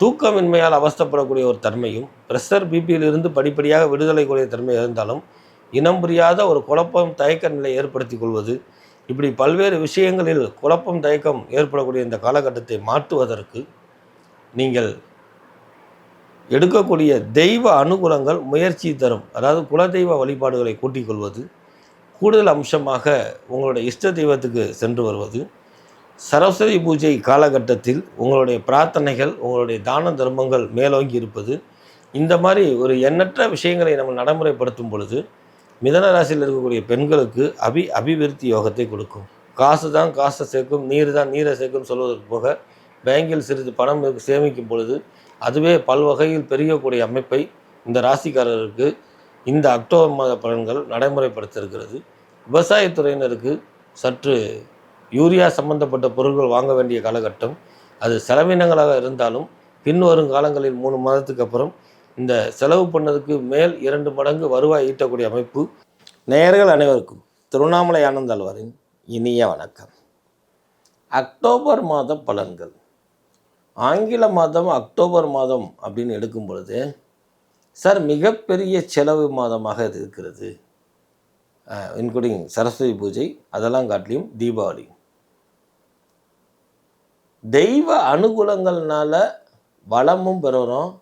தூக்கமின்மையால் அவஸ்தப்படக்கூடிய ஒரு தன்மையும் ப்ரெஷர் பிபியிலிருந்து படிப்படியாக விடுதலை கூடிய தன்மை இருந்தாலும் இனம் புரியாத ஒரு குழப்பம் தயக்க நிலை ஏற்படுத்தி கொள்வது இப்படி பல்வேறு விஷயங்களில் குழப்பம் தயக்கம் ஏற்படக்கூடிய இந்த காலகட்டத்தை மாற்றுவதற்கு நீங்கள் எடுக்கக்கூடிய தெய்வ அனுகூலங்கள் முயற்சி தரும் அதாவது குலதெய்வ வழிபாடுகளை கூட்டிக் கொள்வது கூடுதல் அம்சமாக உங்களுடைய இஷ்ட தெய்வத்துக்கு சென்று வருவது சரஸ்வதி பூஜை காலகட்டத்தில் உங்களுடைய பிரார்த்தனைகள் உங்களுடைய தான தர்மங்கள் மேலோங்கி இருப்பது இந்த மாதிரி ஒரு எண்ணற்ற விஷயங்களை நம்ம நடைமுறைப்படுத்தும் பொழுது மிதன ராசியில் இருக்கக்கூடிய பெண்களுக்கு அபி அபிவிருத்தி யோகத்தை கொடுக்கும். காசு தான் காசை சேர்க்கும் நீர் தான் நீரை சேர்க்கும் சொல்வதற்கு போக பேங்கில் சிறிது பணம் சேமிக்கும் பொழுது அதுவே பல்வகையில் பெருகக்கூடிய அமைப்பை இந்த ராசிக்காரருக்கு இந்த அக்டோபர் மாத பலன்கள் நடைமுறைப்படுத்தியிருக்கிறது. விவசாயத்துறையினருக்கு சற்று யூரியா சம்பந்தப்பட்ட பொருட்கள் வாங்க வேண்டிய காலகட்டம். அது செலவினங்களாக இருந்தாலும் பின்வரும் காலங்களில் மூணு மாதத்துக்கு அப்புறம் இந்த செலவு பண்ணதுக்கு மேல் இரண்டு மடங்கு வருவாய் ஈட்டக்கூடிய அமைப்பு. நேயர்கள் அனைவருக்கும் திருவண்ணாமலை ஆனந்தாழ்வாரின் இனிய வணக்கம். அக்டோபர் மாத பலன்கள். ஆங்கில மாதம் அக்டோபர் மாதம் அப்படின்னு எடுக்கும் பொழுது சார் மிகப்பெரிய செலவு மாதமாக இது இருக்கிறது. இன்க்ளூடிங் சரஸ்வதி பூஜை அதெல்லாம் காட்டிலையும் தீபாவளி. தெய்வ அனுகூலங்கள்னால வளமும் பெறுகிறோம்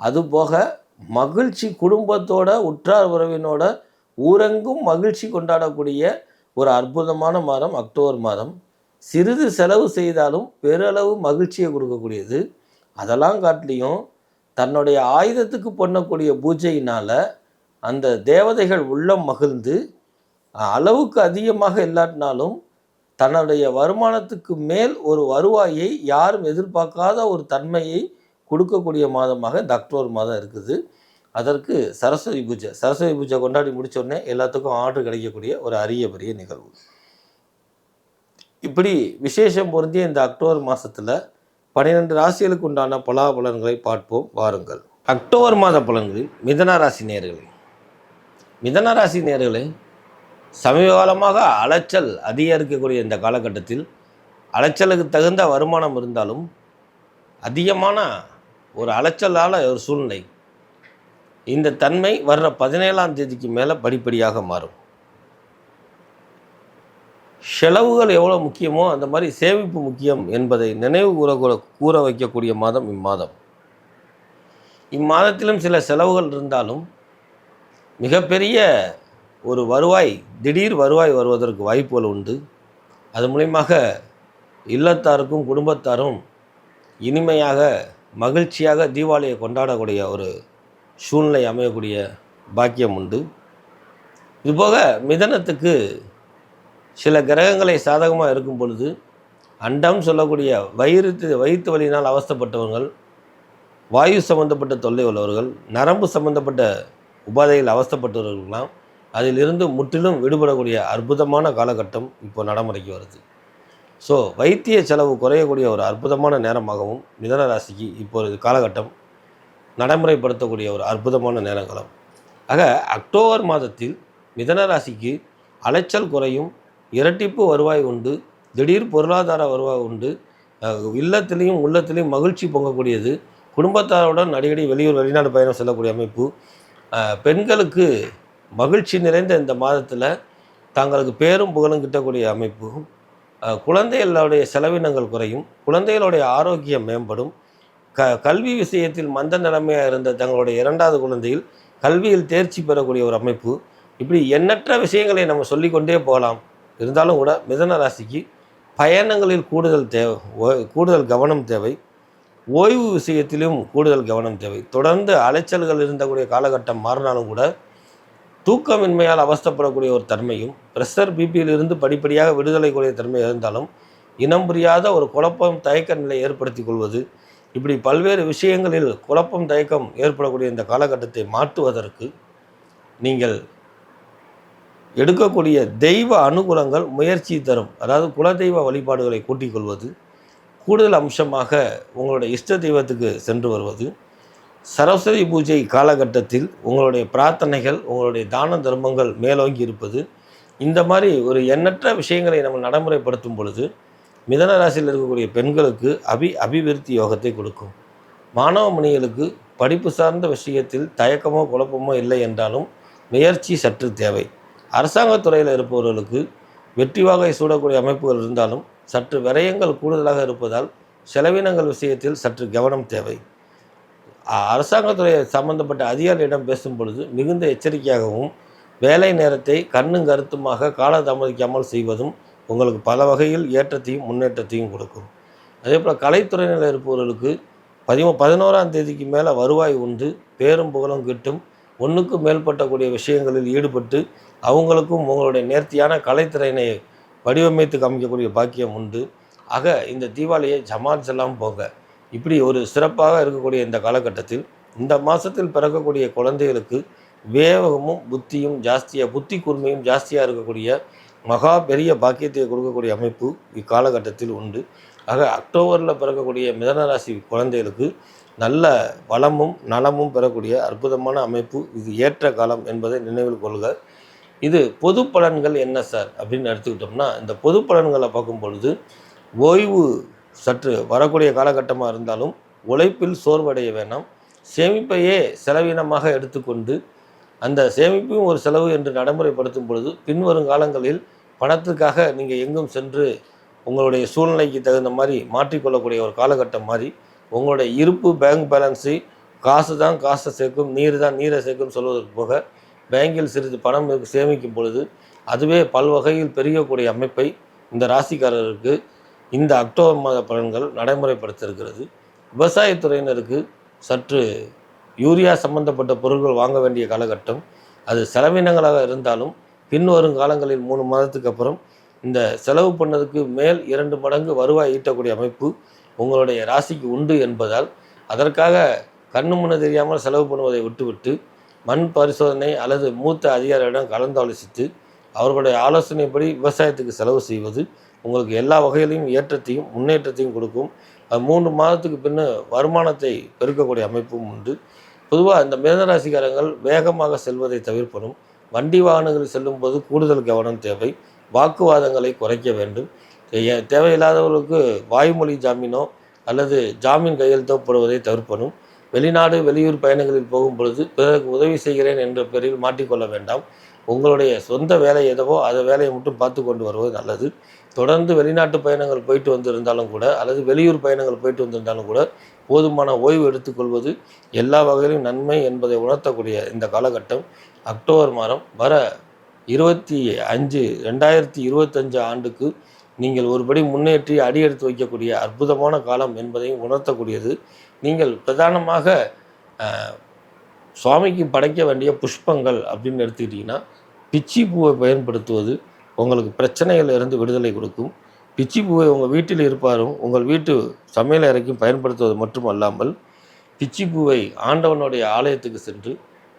அதுபோக மகிழ்ச்சி குடும்பத்தோட உற்றார் உறவினோட ஊரெங்கும் மகிழ்ச்சி கொண்டாடக்கூடிய ஒரு அற்புதமான மாதம் அக்டோபர் மாதம். சிறிது செலவு செய்தாலும் பெருளவு மகிழ்ச்சியை கொடுக்கக்கூடியது. அதெல்லாம் காட்டிலையும் தன்னுடைய ஆயுதத்துக்கு பண்ணக்கூடிய பூஜையினால் அந்த தேவதைகள் உள்ளம் மகிழ்ந்து அளவுக்கு அதிகமாக இல்லாட்டினாலும் தன்னுடைய வருமானத்துக்கு மேல் ஒரு வருவாயை யாரும் எதிர்பார்க்காத ஒரு தன்மையை கொடுக்கக்கூடிய மாதமாக இந்த அக்டோபர் மாதம் இருக்குது. அதற்கு சரஸ்வதி பூஜை சரஸ்வதி பூஜை கொண்டாடி முடித்தோடனே எல்லாத்துக்கும் ஆர்டர் கிடைக்கக்கூடிய ஒரு அரிய பெரிய நிகழ்வு. இப்படி விசேஷம் பொருந்திய இந்த அக்டோபர் மாதத்தில் பன்னிரெண்டு ராசிகளுக்கு உண்டான பலாபலன்களை பார்ப்போம். வாருங்கள். அக்டோபர் மாத பலன்களில் மிதன ராசி நேர்களே. மிதன ராசி நேர்களே சமீப காலமாக அலைச்சல் அதிகரிக்கக்கூடிய இந்த காலகட்டத்தில் அலைச்சலுக்கு தகுந்த வருமானம் இருந்தாலும் அதிகமான ஒரு அலைச்சலான ஒரு சூழ்நிலை. இந்த தன்மை வர்ற பதினேழாம் தேதிக்கு மேலே படிப்படியாக மாறும். செலவுகள் எவ்வளோ முக்கியமோ அந்த மாதிரி சேமிப்பு முக்கியம் என்பதை நினைவு கூற- கூற வைக்கக்கூடிய மாதம் இம்மாதம். இம்மாதத்திலும் சில செலவுகள் இருந்தாலும் மிகப்பெரிய ஒரு வருவாய் திடீர் வருவாய் வருவதற்கு வாய்ப்புகள் உண்டு. அது மூலியமாக இல்லத்தாருக்கும் குடும்பத்தாரும் இனிமையாக மகிழ்ச்சியாக தீபாவளியை கொண்டாடக்கூடிய ஒரு சூழ்நிலை அமையக்கூடிய பாக்கியம் உண்டு. இதுபோக மிதனத்துக்கு சில கிரகங்களை சாதகமாக இருக்கும் பொழுது அண்டம் சொல்லக்கூடிய வயிறு வயிற்று வலியினால் அவஸ்தப்பட்டவர்கள் வாயு சம்பந்தப்பட்ட தொல்லை உள்ளவர்கள் நரம்பு சம்பந்தப்பட்ட உபாதையில் அவஸ்தப்பட்டவர்கள்லாம் அதிலிருந்து முற்றிலும் விடுபடக்கூடிய அற்புதமான காலகட்டம் இப்போ நடைமுறைக்கு வருது. ஸோ வைத்திய செலவு குறையக்கூடிய ஒரு அற்புதமான நேரமாகவும் மிதன ராசிக்கு இப்பொழுது காலகட்டம் நடைமுறைப்படுத்தக்கூடிய ஒரு அற்புதமான நேரங்களும். ஆக அக்டோபர் மாதத்தில் மிதன ராசிக்கு அலைச்சல் குறையும் இரட்டிப்பு வருவாய் உண்டு திடீர் பொருளாதார வருவாய் உண்டு இல்லத்திலையும் உள்ளத்திலையும் மகிழ்ச்சி பொங்கக்கூடியது குடும்பத்தாருடன் அடிக்கடி வெளியூர் வெளிநாடு பயணம் செல்லக்கூடிய அமைப்பு பெண்களுக்கு மகிழ்ச்சி நிறைந்த இந்த மாதத்தில் தங்களுக்கு பேரும் புகழும் கிட்டக்கூடிய அமைப்பு. குழந்தைகளுடைய செலவினங்கள் குறையும். குழந்தைகளுடைய ஆரோக்கியம் மேம்படும். க கல்வி விஷயத்தில் மந்த நிலைமையாக இருந்த தங்களுடைய இரண்டாவது குழந்தையில் கல்வியில் தேர்ச்சி பெறக்கூடிய ஒரு அமைப்பு. இப்படி எண்ணற்ற விஷயங்களை நம்ம சொல்லிக்கொண்டே போகலாம். இருந்தாலும் கூட மிதன ராசிக்கு பயணங்களில் கூடுதல் தேவை கூடுதல் கவனம் தேவை. ஓய்வு விஷயத்திலும் கூடுதல் கவனம் தேவை. தொடர்ந்து அலைச்சல்கள் இருந்தக்கூடிய காலகட்டம் மாறினாலும் கூட தூக்கமின்மையால் அவஸ்தப்படக்கூடிய ஒரு தன்மையும் ப்ரெஷர் பிபியிலிருந்து படிப்படியாக விடுதலை கூடிய தன்மை இருந்தாலும் இனம் புரியாத ஒரு குழப்பம் தயக்க நிலை ஏற்படுத்தி கொள்வது இப்படி பல்வேறு விஷயங்களில் குழப்பம் தயக்கம் ஏற்படக்கூடிய இந்த காலகட்டத்தை மாற்றுவதற்கு நீங்கள் எடுக்கக்கூடிய தெய்வ அனுகூலங்கள் முயற்சி தரும் அதாவது குலதெய்வ வழிபாடுகளை கூட்டிக் கொள்வது கூடுதல் அம்சமாக உங்களுடைய இஷ்ட தெய்வத்துக்கு சென்று வருவது சரஸ்வதி பூஜை காலகட்டத்தில் உங்களுடைய பிரார்த்தனைகள் உங்களுடைய தான தர்மங்கள் மேலோங்கி இருப்பது இந்த மாதிரி ஒரு எண்ணற்ற விஷயங்களை நம்ம நடைமுறைப்படுத்தும் பொழுது மிதன ராசியில் இருக்கக்கூடிய பெண்களுக்கு அபி அபிவிருத்தி யோகத்தை கொடுக்கும். மாணவ மணிகளுக்கு படிப்பு சார்ந்த விஷயத்தில் தயக்கமோ குழப்பமோ இல்லை என்றாலும் முயற்சி சற்று தேவை. அரசாங்கத் துறையில் இருப்பவர்களுக்கு வெற்றி வாகை சூடக்கூடிய அமைப்புகள் இருந்தாலும் சற்று விரயங்கள் கூடுதலாக இருப்பதால் செலவினங்கள் விஷயத்தில் சற்று கவனம் தேவை. அரசாங்கத்துறை சம்பந்தப்பட்ட அதிகாரியிடம் பேசும் பொழுது மிகுந்த எச்சரிக்கையாகவும் வேலை நேரத்தை கண்ணும் கருத்துமாக காலதாமதிக்காமல் செய்வதும் உங்களுக்கு பல வகையில் ஏற்றத்தையும் முன்னேற்றத்தையும் கொடுக்கும். அதே போல் கலைத்துறையினர் இருப்பவர்களுக்கு பதிமூ பதினோராம் தேதிக்கு மேலே வருவாய் உண்டு பேரும் புகழும் கிட்டும். ஒன்றுக்கும் மேற்பட்டக்கூடிய விஷயங்களில் ஈடுபட்டு அவங்களுக்கும் உங்களுடைய நேர்த்தியான கலைத்திறனை வடிவமைத்து காமிக்கக்கூடிய பாக்கியம் உண்டு. ஆக இந்த தீபாவளியை ஜமாத் செல்லாம் போங்க. இப்படி ஒரு சிறப்பாக இருக்கக்கூடிய இந்த காலகட்டத்தில் இந்த மாதத்தில் பிறக்கக்கூடிய குழந்தைகளுக்கு வேகமும் புத்தியும் ஜாஸ்தியாக புத்தி கூர்மையும் ஜாஸ்தியாக இருக்கக்கூடிய மகா பெரிய பாக்கியத்தை கொடுக்கக்கூடிய அமைப்பு இக்காலகட்டத்தில் உண்டு. ஆக அக்டோபரில் பிறக்கக்கூடிய மிதனராசி குழந்தைகளுக்கு நல்ல வளமும் நலமும் பெறக்கூடிய அற்புதமான அமைப்பு இது ஏற்ற காலம் என்பதை நினைவில் கொள்க. இது பொது பலன்கள் என்ன சார்? அப்படின்னு எடுத்துக்கிட்டோம்னா இந்த பொது பலன்களை பார்க்கும் பொழுது ஓய்வு சற்று வரக்கூடிய காலகட்டமாக இருந்தாலும் உழைப்பில் சோர்வடைய வேண்டாம். சேமிப்பையே செலவினமாக எடுத்துக்கொண்டு அந்த சேமிப்பும் ஒரு செலவு என்று நடைமுறைப்படுத்தும் பொழுது பின்வரும் காலங்களில் பணத்துக்காக நீங்கள் எங்கும் சென்று உங்களுடைய சூழ்நிலைக்கு தகுந்த மாதிரி மாற்றிக்கொள்ளக்கூடிய ஒரு காலகட்டம் மாதிரி உங்களுடைய இருப்பு பேங்க் பேலன்ஸு காசு தான் காசை சேர்க்கும் நீர் தான் நீரை சேர்க்கும் சொல்வதற்கு போக பேங்கில் சிறிது பணம் சேமிக்கும் பொழுது அதுவே பல்வகையில் பெருகக்கூடிய அமைப்பை இந்த ராசிக்காரருக்கு இந்த அக்டோபர் மாத பலன்கள் நடைமுறைப்படுத்தியிருக்கிறது. விவசாயத்துறையினருக்கு சற்று யூரியா சம்பந்தப்பட்ட பொருட்கள் வாங்க வேண்டிய காலகட்டம். அது செலவினங்களாக இருந்தாலும் பின்வரும் காலங்களில் மூணு மாதத்துக்கு அப்புறம் இந்த செலவு பண்ணதுக்கு மேல் இரண்டு மடங்கு வருவாய் ஈட்டக்கூடிய அமைப்பு உங்களுடைய ராசிக்கு உண்டு என்பதால் அதற்காக கண்ணு முன்ன தெரியாமல் செலவு பண்ணுவதை விட்டுவிட்டு மண் பரிசோதனை அல்லது மூத்த அதிகாரியிடம் கலந்தாலோசித்து அவர்களுடைய ஆலோசனைப்படி விவசாயத்துக்கு செலவு செய்வது உங்களுக்கு எல்லா வகையிலையும் ஏற்றத்தையும் முன்னேற்றத்தையும் கொடுக்கும். மூன்று மாதத்துக்கு பின்ன வருமானத்தை பெருக்கக்கூடிய அமைப்பும் உண்டு. பொதுவாக இந்த மிதனராசிக்காரங்கள் வேகமாக செல்வதை தவிர்ப்பணும் வண்டி வாகனங்களில் செல்லும்போது கூடுதல் கவனம் தேவை வாக்குவாதங்களை குறைக்க வேண்டும். ஏ- தேவையில்லாதவர்களுக்கு வாய்மொழி ஜாமீனோ அல்லது ஜாமீன் கையெழுத்தோ போடுவதை வெளிநாடு வெளியூர் பயணங்களில் போகும் பொழுது பிறருக்கு உதவி செய்கிறேன் என்ற பெயரில் மாட்டிக்கொள்ள வேண்டாம். உங்களுடைய சொந்த வேலை எதுவோ அதை வேலையை மட்டும் பார்த்து கொண்டு வருவது நல்லது. தொடர்ந்து வெளிநாட்டு பயணங்கள் போயிட்டு வந்திருந்தாலும் கூட அல்லது வெளியூர் பயணங்கள் போயிட்டு வந்திருந்தாலும் கூட போதுமான ஓய்வு எடுத்துக்கொள்வது எல்லா வகையிலும் நன்மை என்பதை உணர்த்தக்கூடிய இந்த காலகட்டம். அக்டோபர் மாதம் வர இருபத்தி அஞ்சு ரெண்டாயிரத்தி இருபத்தஞ்சு ஆண்டுக்கு நீங்கள் ஒருபடி முன்னேற்றி அடியெடுத்து வைக்கக்கூடிய அற்புதமான காலம் என்பதையும் உணர்த்தக்கூடியது. நீங்கள் பிரதானமாக சுவாமிக்கு படைக்க வேண்டிய புஷ்பங்கள் அப்படின்னு எடுத்துக்கிட்டிங்கன்னா பிச்சி பூவை பயன்படுத்துவது உங்களுக்கு பிரச்சனைகள் இருந்து விடுதலை கொடுக்கும். பிச்சி பூவை உங்கள் வீட்டில் இருப்பாரும் உங்கள் வீட்டு சமையல் அறைக்கும் பயன்படுத்துவது மட்டும் அல்லாமல் பிச்சி பூவை ஆண்டவனுடைய ஆலயத்துக்கு சென்று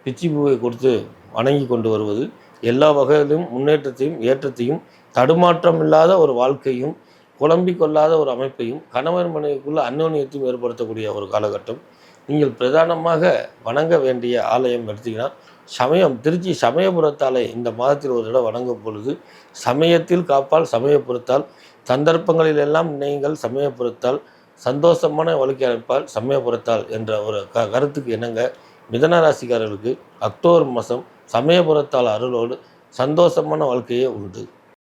பிச்சி பூவை கொடுத்து வணங்கி கொண்டு வருவது எல்லா வகையிலும் முன்னேற்றத்தையும் ஏற்றத்தையும் தடுமாற்றம் இல்லாத ஒரு வாழ்க்கையும் குழம்பிக் கொள்ளாத ஒரு அமைப்பையும் கணவன் மனைவிக்குள்ள அந்யோன்யத்தையும் ஏற்படுத்தக்கூடிய ஒரு காலகட்டம். நீங்கள் பிரதானமாக வணங்க வேண்டிய ஆலயம் எடுத்தீங்கன்னா சமயம் திருச்சி சமயபுரத்தாலே இந்த மாதத்தில் ஒரு தடவை வணங்கும் பொழுது சமயத்தில் காப்பால் சமயபுரத்தால் சந்தர்ப்பங்களில் எல்லாம் நீங்கள் சமயபுரத்தால் சந்தோஷமான வாழ்க்கை அமைப்பால் சமயபுரத்தால் என்ற ஒரு க கருத்துக்கு இணங்க மிதனராசிக்காரர்களுக்கு அக்டோபர் மாதம் சமயபுரத்தால் அருளோடு சந்தோஷமான வாழ்க்கையே உண்டு.